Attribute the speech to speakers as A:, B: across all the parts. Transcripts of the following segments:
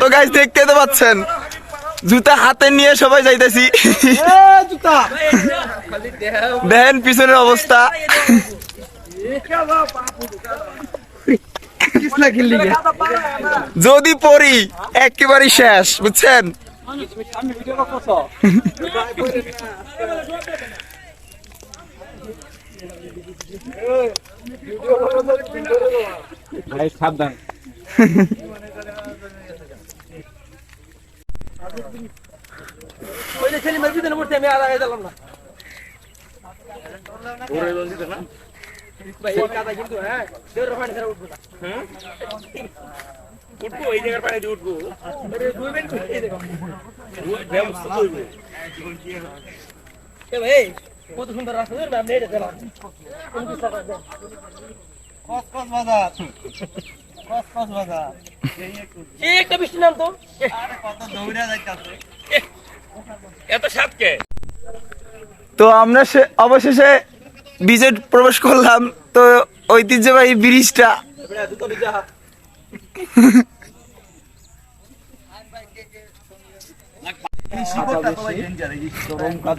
A: তো গাইস দেখতে তো পাচ্ছেন। জুতা হাতে নিয়ে সবাই যাইতেছি। দেখেন পিছনের অবস্থা। যদি পড়ি একেবারে শেষ, বুঝছেন?
B: সাবধান উঠবো এই জায়গার পাড়ে উঠবো ব্যবস্থা করবো
C: কত সুন্দর রাস্তা এই একটা বৃষ্টি নাম তো?
B: এত সাতকে
A: তো আমরা সে- অবশেষে বিজে প্রবেশ করলাম। তো ঐতিহ্যবাহী ব্রিজটা।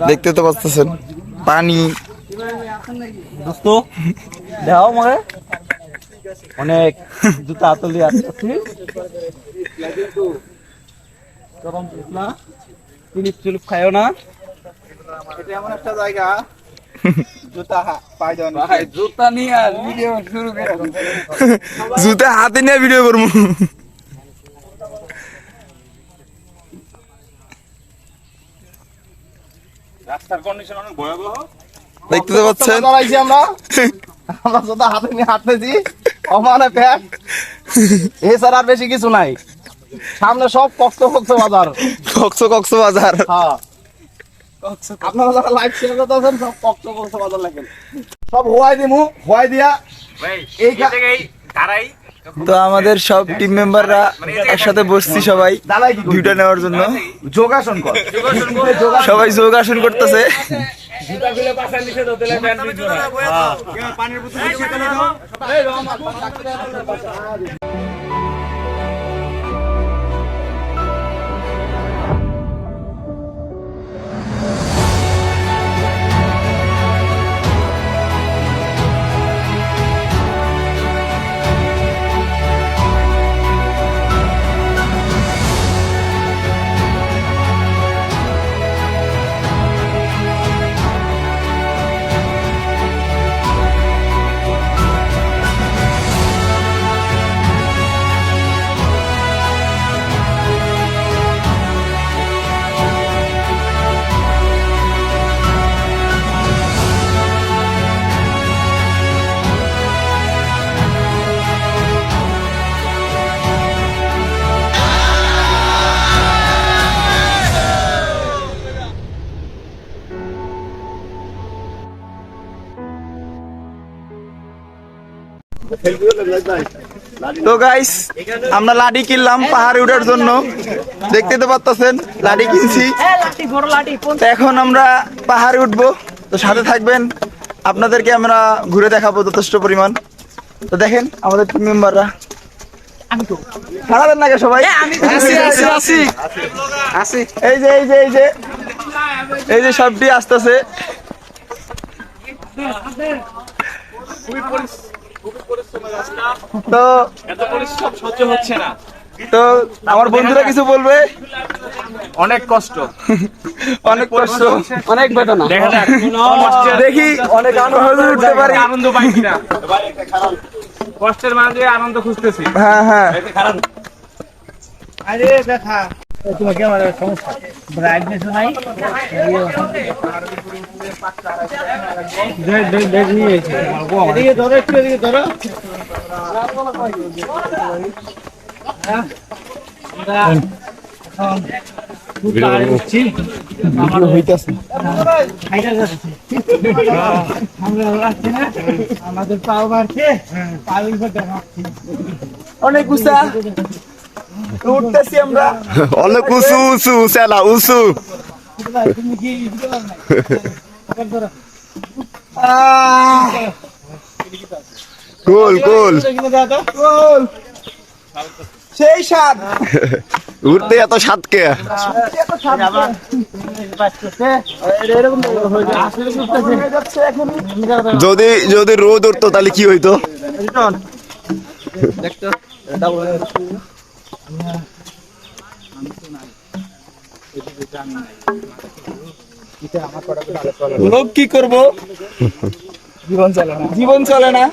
A: দেখতে তো পাচ্ছেন পানি।
D: দোস্ত দেখাও মরে অনেক জুতা আতলি আসতেছি গরম না তিলিপ না
A: এটা এমন একটা জায়গা জুতা পাই
D: ভাই জুতা নিয়ে আর ভিডিও শুরু করে।
A: জুতা হাতে নিয়ে ভিডিও করব।
B: রাস্তার কন্ডিশন অনেক ভয়াবহ।
A: দেখতে তো পাচ্ছেন?
E: দাঁড়াইছি আমরা? আমরা শুধু হাতে নিয়ে হাঁটতেছি অমানে প্যাক এছাড়া আর বেশি কিছু নাই। সামনে সব কক্স কক্স বাজার
A: কক্স কক্স বাজার
E: হ্যাঁ। আপনারা যারা লাইভ শেয়ার করতেছেন সব কক্স কক্স বাজার লেখেন। সব হোয়াই দিমু হোয়াই দিয়া। এই
A: তো আমাদের সব টিম মেম্বাররা একসাথে বসছি সবাই
E: দাঁড়াই
A: ভিউটা নেওয়ার জন্য।
E: যোগাসন কর।
A: সবাই যোগাসন করতেছে।
B: জুতা খুলে পাশার নিচে দোতলা প্যান্ট দিছো না।
A: তো গাইস আমরা লাডি কিনলাম পাহাড়ে উঠার জন্য। দেখতে তো পাচ্ছেন লাডি কিনছি।
C: হ্যাঁ
A: এখন আমরা পাহাড়ে উঠবো। তো সাথে থাকবেন আপনাদেরকে আমরা ঘুরে দেখাবো যথেষ্ট পরিমাণ। তো দেখেন আমাদের টিম মেম্বাররা খারাপ নাকি সবাই? এই যে এই যে এই যে। এই যে সবটি আসতেছে। তো
B: এত পরিশ্রম সহ্য হচ্ছে না।
A: তো আমার বন্ধুরা কিছু বলবে?
B: অনেক কষ্ট।
A: অনেক কষ্ট
D: অনেক বেদনা।
B: দেখা যাক
A: দেখি অনেক আনন্দ উঠতে পারি।
B: আনন্দ পাই কিনা। কষ্টের মাঝে আনন্দ খুঁজতেছি।
A: হ্যাঁ হ্যাঁ।
C: তোমাকে আমার সমস্যা? ব্রাইটনেস নাই? এদিকে ধরো একটু এদিকে ধরো আমাদের পাও মারছে
A: অনেক উঁচা। উঠতেছি আমরা অনেক উঁচু উঁচু উঁচালা উঁচু
C: কি
A: আহ, কুল কুল সেই স্বাদ
F: উঠতে এত সাতকে। যদি যদি রোদ উঠতো তাহলে কি হইতো?
A: লোক কি করব? জীবন চলে না। জীবন চলে না।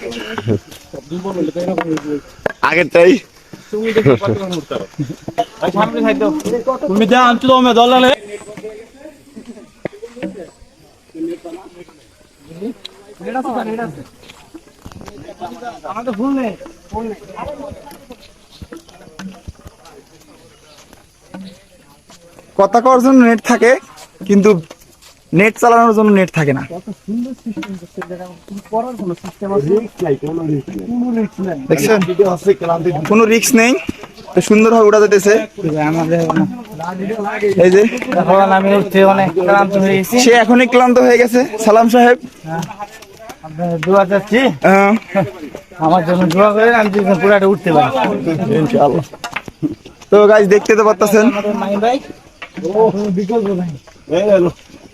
B: খাইতো
C: তুমি যা আনছো তো আমি দল আমাদের ফুল নেই
A: কথা করার জন্য নেট থাকে কিন্তু নেট চালানোর জন্য নেট থাকে না। দেখছেন? কোনো রিস্ক নেই তো সুন্দর ভাবে উড়া যেতেছে এই যে
C: এখন আমি উঠতে অনেক ক্লান্ত হয়ে গেছি।
A: সে এখনই ক্লান্ত হয়ে গেছে সালাম সাহেব।
C: দোয়া যাচ্ছি আমার জন্য দোয়া আমি যেন পুরাটা উঠতে পারি।
A: ইনশাআল্লাহ। তো গাছ দেখতে তো পারতেছেন।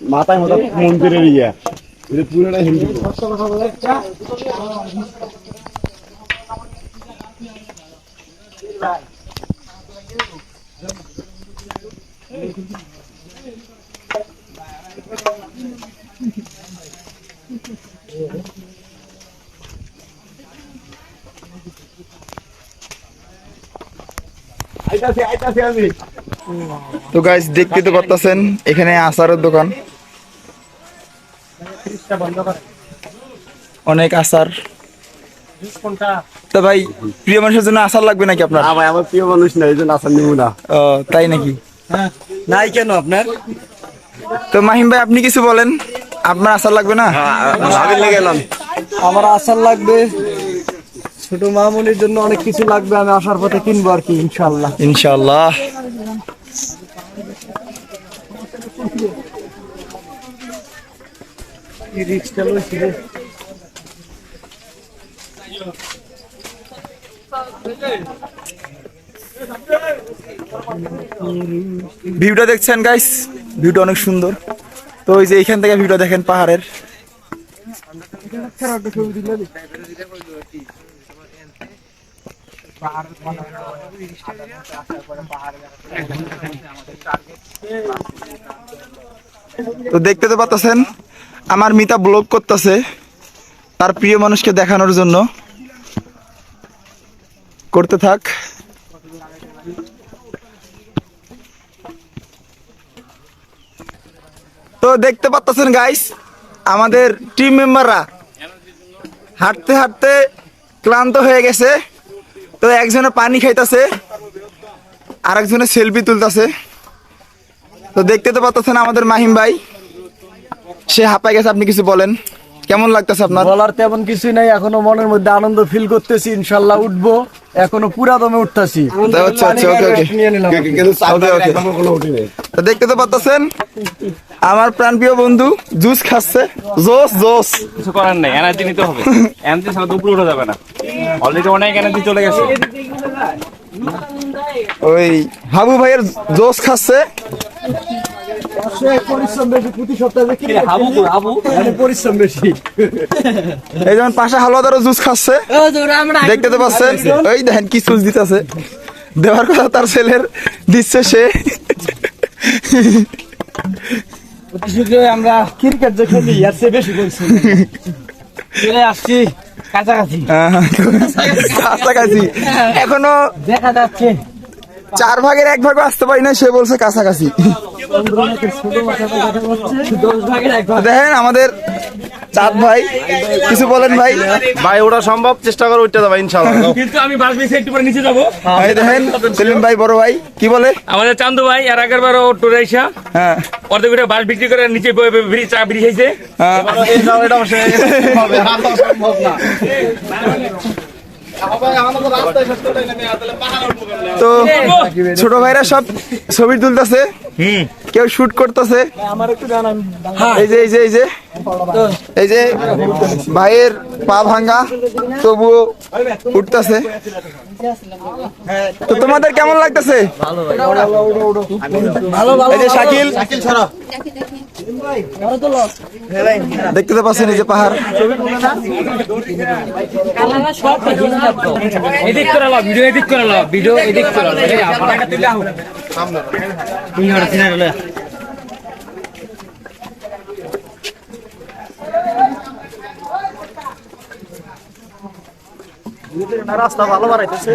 F: মাথায় মাথা মন্দিরের ইয়া। পুরোটা হিন্দু
A: তো গাইস দেখতে তো পারতেছেন এখানে আচারের দোকান। অনেক আচার। তো ভাই প্রিয় মানুষের জন্য আচার লাগবে নাকি আপনার?
F: ভাই আমার প্রিয় মানুষ না এই জন্য আসার নিব না।
A: ও, তাই নাকি?
E: নাই কেন আপনার?
A: তো মাহিম ভাই আপনি কিছু বলেন? আপনার আচার লাগবে না?
F: এলাম।
E: আমার আসার লাগবে ছোট মামুনির জন্য অনেক কিছু লাগবে আমি আসার পথে কিনবো আর কি ইনশাল্লাহ
A: ইনশাআল্লাহ। ভিউটা দেখছেন গাইস ভিউটা অনেক সুন্দর। তো ওই যে এইখান থেকে ভিউটা দেখেন পাহাড়ের। তো দেখতে তো পাচ্ছেন, আমার মিতা ব্লগ করতেছে তার প্রিয় মানুষকে দেখানোর জন্য। করতে থাক। তো দেখতে পাচ্ছেন গাইস আমাদের টিম মেম্বাররা হাঁটতে হাঁটতে ক্লান্ত হয়ে গেছে। তো একজনে পানি খাইতেছে আর একজনে সেলফি তুলতেছে। তো দেখতে তো পাচ্ছেন আমাদের মাহিম ভাই। সে হাঁপায় গেছে, আপনি কিছু বলেন। কেমন লাগতেছে আপনার?
E: বলার তেমন কিছুই নাই এখনও মনের মধ্যে আনন্দ ফিল করতেছি ইনশাল্লাহ উঠবো এখনও পুরা দমে উঠতেছি।
A: আচ্ছা আচ্ছা তো দেখতে তো পাচ্ছেন আমার প্রাণপ্রিয় বন্ধু জুস খাচ্ছে। জোস জোস।
B: কিছু করার নাই এনার্জি নিতে হবে। এনার্জি ছাড়া তো উঠা যাবে না। অলরেডি অনেক এনার্জি চলে গেছে।
A: ওই হাবু ভাইয়ের জোস খাচ্ছে। এই যেমন পাশা হালুয়াদারও জুস খাচ্ছে। দেখতে তো পাচ্ছেন ওই দেখেন কি জুস দিতেছে। দেওয়ার কথা তার ছেলের দিচ্ছে সে।
C: আমরা
E: ক্রিকেট যে খেলি বেশি
C: চলে আসছি কাছাকাছি।
A: কাছাকাছি। এখনও
C: দেখা যাচ্ছে।
A: চার ভাগের এক ভাগও আসতে পারি না সে বলছে কাছাকাছি। দেখেন আমাদের চাঁদ ভাই কিছু বলেন ভাই?
F: ভাই ওটা সম্ভব? চেষ্টা করে উঠতে যাবে ইনশাআল্লাহ
B: কিন্তু আমি বাস বেশি একটু পরে নিচে যাব।
A: এই দেখেন সেলিম ভাই বড় ভাই কি বলে?
B: আমাদের চান্দু ভাই আর আগের বার টোরে আইসা।
A: হ্যাঁ।
B: অর্ধেক করে বাস বিক্রি করে নিচে বিড়ি চা বিড়ি খাইছে।
A: হ্যাঁ।
F: এটা এটা অবশ্যই হবে সম্ভব না।
A: তো ছোট ভাইরা সব ছবি তুলতেছে। কেউ শুট করতেছে। এই যে এই যে এই যে। এই যে ভাইয়ের পা ভাঙ্গা তবুও উঠতেছে। তো তোমাদের কেমন লাগতেছে? এই যে শাকিল। দেখতে তো পাচ্ছেন এই যে পাহাড়।
C: এডিট করে লো ভিডিও এডিট করে লো ভিডিও এডিট করে লো এই আমার একটা তুই দাও তুই হরে সিনা রে
E: রাস্তা ভালো বাড়াইতেছে।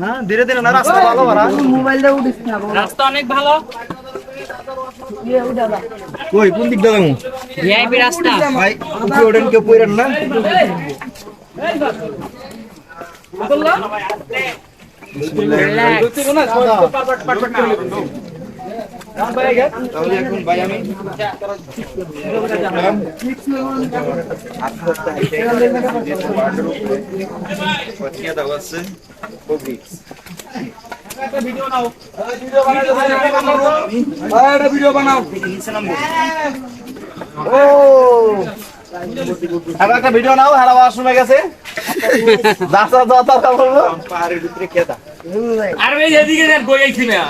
E: হ্যাঁ ধীরে ধীরে না রাস্তা ভালো বাড়া।
C: রাস্তা অনেক ভালো।
E: কই কোন দিক দাও
C: ভিআইপি রাস্তা।
E: ভাই উপরে ওঠেন কেউ পইরেন না? ও। আর একটা ভিডিও নাও হারা ওয়াশরুমে গেছে।
C: আর এদিকে গইছি না।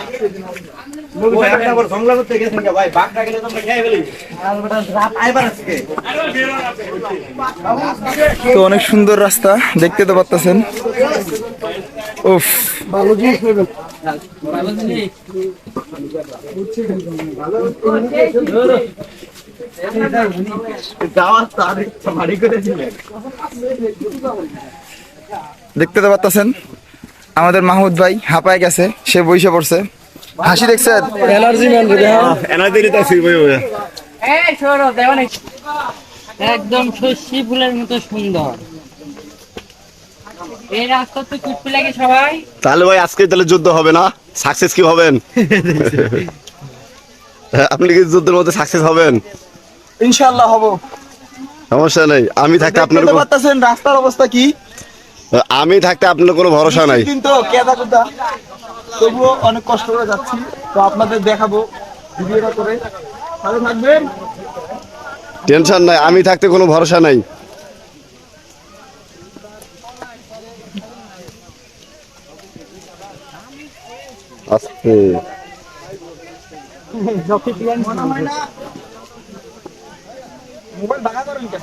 A: তো অনেক সুন্দর রাস্তা, দেখতে তো পারতেছেন। দেখতে তো পারতেছেন। আমাদের মাহমুদ ভাই হাঁপায় গেছে, সে বইসে পড়ছে। হাসি দেখছেন?
F: এনার্জি ম্যান এনার্জি এনাদের তো ফিরবে
C: এই সরো দেখো না একদম শস্যি ফুলের মতো সুন্দর। এই রাস্তা তো চুটপি লাগে সবাই।
F: তাহলে ভাই আজকে তাহলে যুদ্ধ হবে না? সাকসেস কি হবেন? আপনি কি যুদ্ধের মধ্যে সাকসেস হবেন?
A: ইনশাল্লাহ হব।
F: সমস্যা নেই আমি থাকতে আপনার
A: পারতেছেন রাস্তার অবস্থা কি?
F: আমি থাকতে আপনার কোনো ভরসা নাই।
A: কিন্তু কেদা কুদা তবুও অনেক কষ্ট করে যাচ্ছি। তো আপনাদের দেখাবো ভিডিওটা করে। ভালো থাকবেন।
F: টেনশন নাই আমি থাকতে কোনো ভরসা নাই। আস্তে।
A: মোবাইল ভাঙা করেন কেন?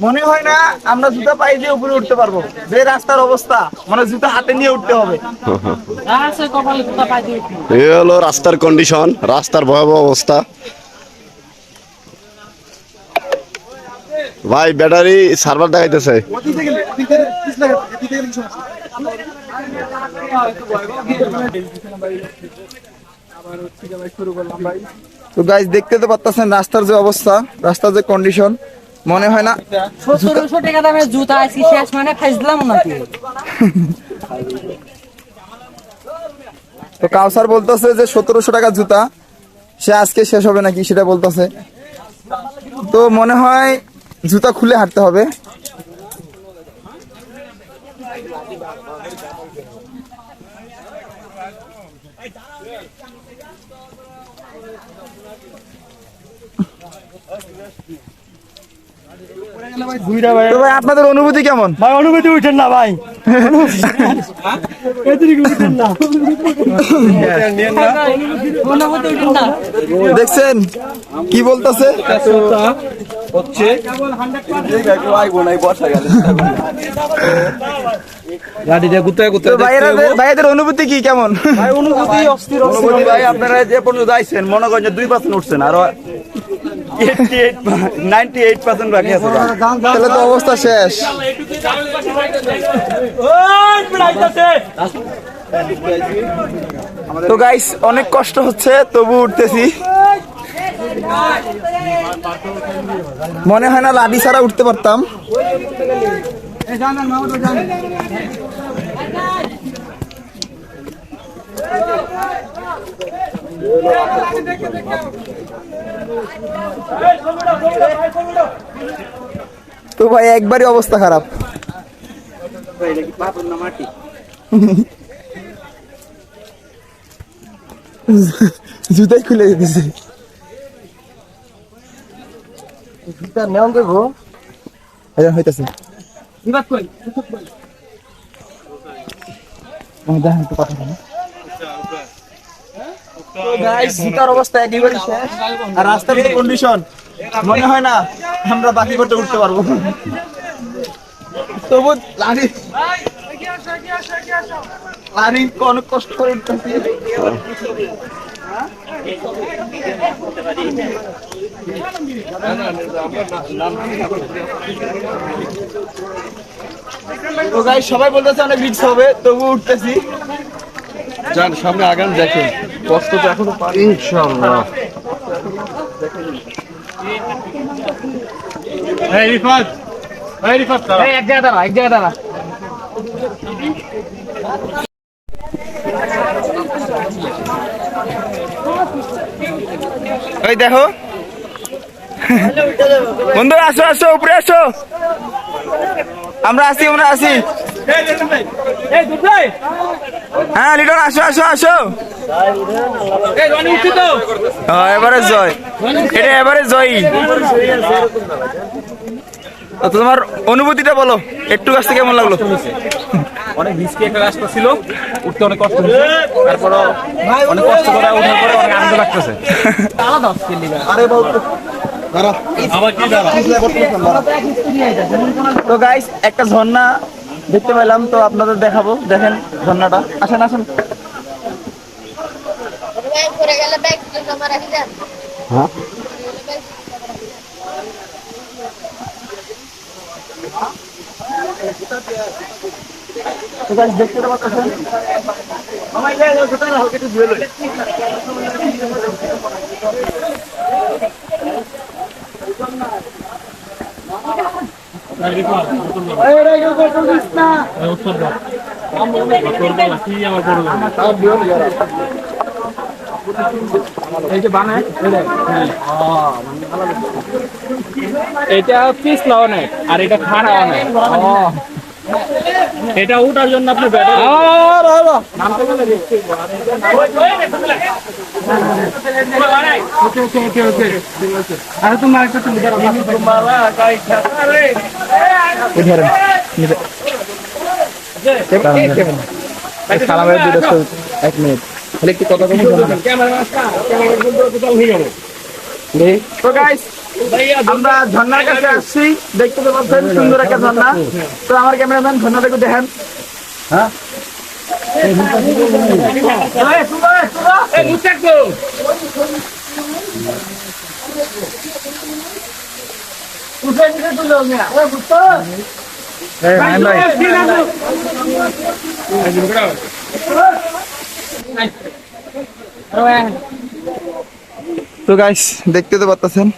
A: মনে হয় না আমরা জুতা পাই দিয়ে উপরে উঠতে পারব। যে রাস্তার অবস্থা মানে জুতা হাতে নিয়ে উঠতে হবে।
C: আছে কপালে জুতা পাই দিয়ে
F: এ হলো রাস্তার কন্ডিশন রাস্তার ভয়াবহ অবস্থা। ভাই ব্যাটারি সার্ভার দেখাইতেছে।
A: তো গাইজ দেখতে তো পারতেছেন রাস্তার যে অবস্থা রাস্তার যে কন্ডিশন মনে হয় না?
C: সতেরোশো টাকা দামের জুতা আছি শেষ মানে ফাইজলাম নাকি?
A: তো কাউসার বলতেছে যে সতেরোশো টাকা জুতা সে আজকে শেষ হবে নাকি সেটা বলতেছে। তো মনে হয় জুতা খুলে হাঁটতে হবে। তো ভাই আপনাদের অনুভূতি কেমন?
C: ভাই অনুমতি উঠেন না ভাই। না।
A: দেখছেন? কি বলতেছে? তো ভাইয়েরাদের অনুভূতি কি কেমন?
E: অনুভূতি অস্থির অনুভূতি ভাই আপনারা যে পর্যন্ত যাইছেন মনে করেন দুই পার্সেন্ট উঠছেন আরও বাকি আছে ভাই।
A: তাহলে তো অবস্থা শেষ। তো গাইস অনেক কষ্ট হচ্ছে তবু উঠতেছি। মনে হয় না লাঠি ছাড়া উঠতে পারতাম। তো ভাই একবারই অবস্থা খারাপ। জুতাই খুলে দিতেছে
E: জুতা নেওয়া করব
A: এরকম হইতেছে। দেখেন একটু কথা বলেন। অবস্থা একেবারে শেষ। আর রাস্তার কন্ডিশন মনে হয় না আমরা বাকি করতে উঠতে পারব। তবু অনেক কষ্ট করে উঠতেছি সবাই বলতেছে অনেক রিক্স হবে তবু উঠতেছি।
F: যান সামনে আগান দেখেন। কষ্ট তো এখনও পারি ইনশাআল্লাহ।
C: এই রিফাত এই রিফাত এই এক জায়গা দাঁড়া এক জায়গা দাঁড়া।
A: ওই দেখো। বন্ধু আসো আসো উপরে আসো। আমরা আসি আমরা আসি।
C: এই
A: হ্যাঁ লিটন আসো আসো আসো। হ্যাঁ, এবারে জয়। এটা এবারে জয়ী। তোমার অনুভূতিটা বলো একটু কাছ থেকে কেমন লাগল?
B: অনেক রিস্কি একটা রাস্তা ছিল উঠতে অনেক কষ্ট হয়েছে। তারপর অনেক কষ্ট করে ওঠার পরে অনেক আনন্দ লাগতেছে।
A: আরে বলতো তো। গাইস একটা ঝর্ণা দেখতে পেলাম তো আপনাদের দেখাবো। দেখেন ঝর্ণাটা। আসেন আসেন।
G: গেলে ব্যাগ জমা
C: এটা পিছলা অনেক আর এটা খাড়া অনেক। এটা উঠার জন্য আপনি ব্যাটারি আরে তুমি একটা তুমি
A: সালামের দুটো ছবি এক মিনিট তাহলে একটু কথা তো গাইস আমরা ঝর্ণার কাছে আসছি দেখতে তো পাচ্ছেন সুন্দর একটা ঝর্ণা তো আমার ক্যামেরাম্যান ঝর্ণাটা একটু দেখেন তো গাইস দেখতে তো পাচ্ছেন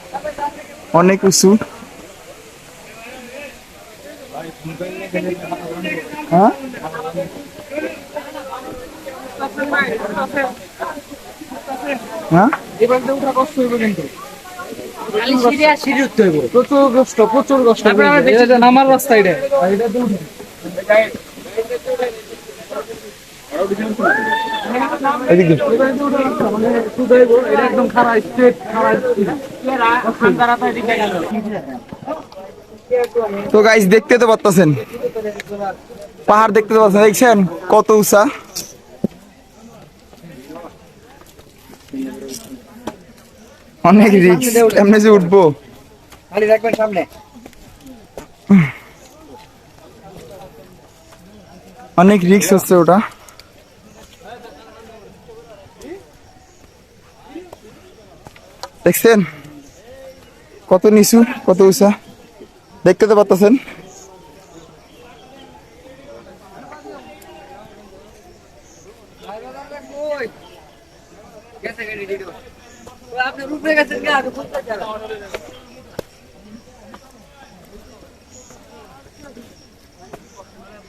A: অনেক উঁচু। হ্যাঁ? হ্যাঁ?
C: প্রচুর কষ্ট প্রচুর কষ্ট নামার রাস্তা এটা।
A: এদিকে
C: এটা একদম খারাপ স্ট্রেট খারাপ
A: তো গাইস দেখতে তো পারতেছেন। পাহাড় দেখতে তো পাচ্ছেন দেখছেন? কত উঁচা? অনেক রিক্স এমনি যে উঠবো।
E: খালি রাখবেন সামনে।
A: অনেক রিক্স হচ্ছে ওটা। দেখছেন? কত নিচু কত উঁচা? দেখতে তো পাচ্ছেন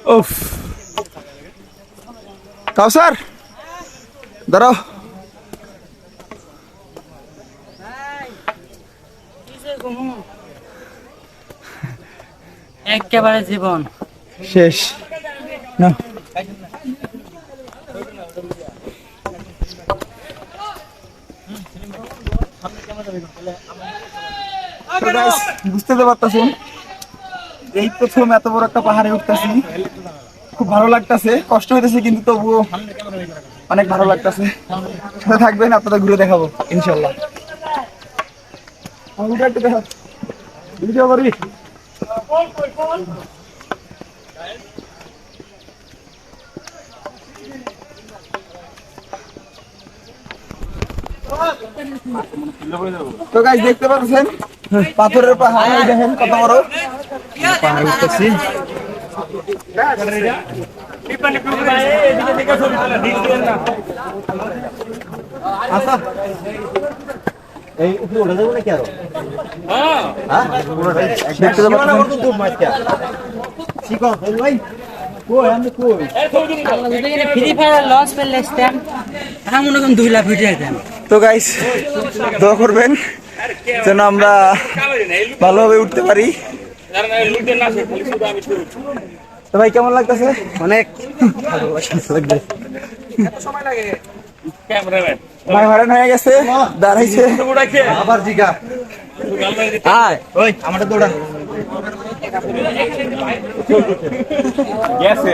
A: উফ। কাউসার দাঁড়াও।
H: একেবারে জীবন।
A: শেষ। না। Guys, বুঝতে পারতেছেন এই প্রথম এত বড় একটা পাহাড়ে উঠতেছি। খুব ভালো লাগতেছে কষ্ট হইতেছে কিন্তু তবুও অনেক ভালো লাগতেছে। সাথে থাকবেন আপনাদের ঘুরে দেখাবো ইনশাল্লাহ ভিডিও করি। তো গাইস দেখতে পাচ্ছেন? পাথরের পাহাড় দেখেন কত বড়। পাহাড় উঠতেছি
C: এই উপরে যাব নাকি আরও? কই, আমি
H: ফ্রি ফায়ার লস পেলে হ্যাঁ মনে করেন দুই লাখ ভিডিও
A: তো গাইস দোয়া করবেন যেন আমরা ভালোভাবে উঠতে পারি। তো ভাই কেমন লাগতেছে? অনেক। ভাই হরান হয়ে গেছে দাঁড়াইছে।
C: আবার জিগা
A: আয়। ওই। আমারটা দৌড়া।
E: গেছে।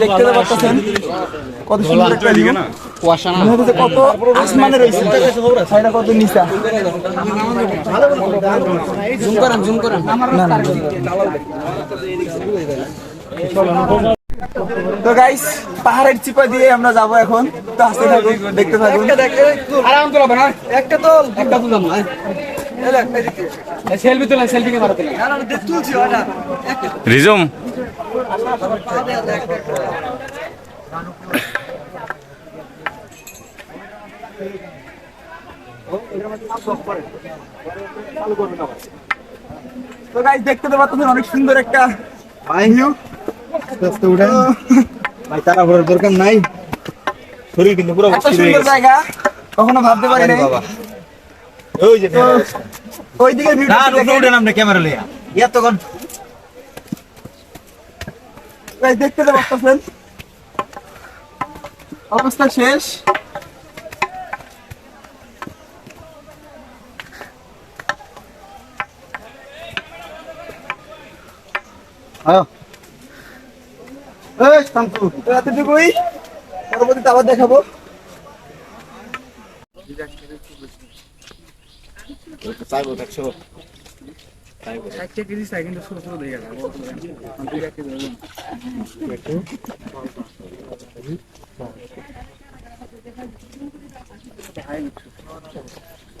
A: দেখতে পাচ্ছেন কত সুন্দর একটা view। মনে হচ্ছে কত আসমানে রয়েছে সাইডা কত নিচা।
H: জুম করেন জুম করেন।
A: তো গাইস পাহাড়ের চিপা দিয়ে আমরা যাব এখন। তো আসতে থাকুন দেখতে থাকুন।
H: আরাম তো না একটা তো একটা তুললাম না সেলফি সেলফি কে মারো তোলেন
E: রিজম।
A: তো গাইস দেখতে তো পাচ্ছেন অনেক সুন্দর একটা ভিউ
C: উঠেন ভাই তারা ঘোরার দরকার নাই। শরীর কিন্তু পুরো
A: সুন্দর জায়গা কখনো ভাবতে পারি নাই
C: ওই যে
A: তো ওইদিকে ভিউ
C: না উঠেন আপনি ক্যামেরা লইয়া। এতক্ষণ।
A: গাইস দেখতে তো পাচ্ছেন। অবস্থা শেষ। তো এতটুকুই পরবর্তীতে আবার দেখাবো।
C: চাইব দেখছ
H: এসি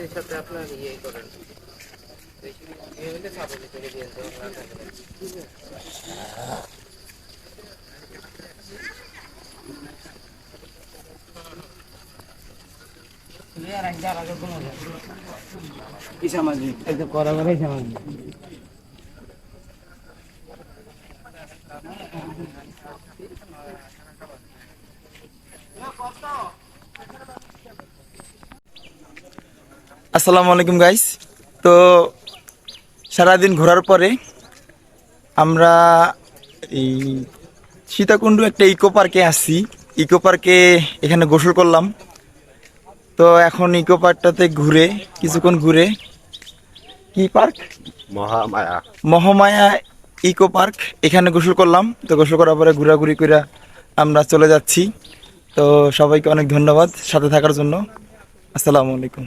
H: এসির সাথে আপনার ইয়ে করেন। ইয়ে হলে সাপোর্ট করে দিয়ে করা করে সামাজিক
A: আসসালামু আলাইকুম গাইস তো সারাদিন ঘোরার পরে আমরা এই সীতাকুণ্ডু একটা ইকো পার্কে আসছি ইকো পার্কে এখানে গোসল করলাম। তো এখন ইকো পার্কটাতে ঘুরে কিছুক্ষণ ঘুরে কি park
E: Mahamaya.
A: Mahamaya eco park এখানে গোসল করলাম। তো গোসল করার পরে ঘোরাঘুরি করে আমরা চলে যাচ্ছি। তো সবাইকে অনেক ধন্যবাদ সাথে থাকার জন্য। আসসালামু আলাইকুম।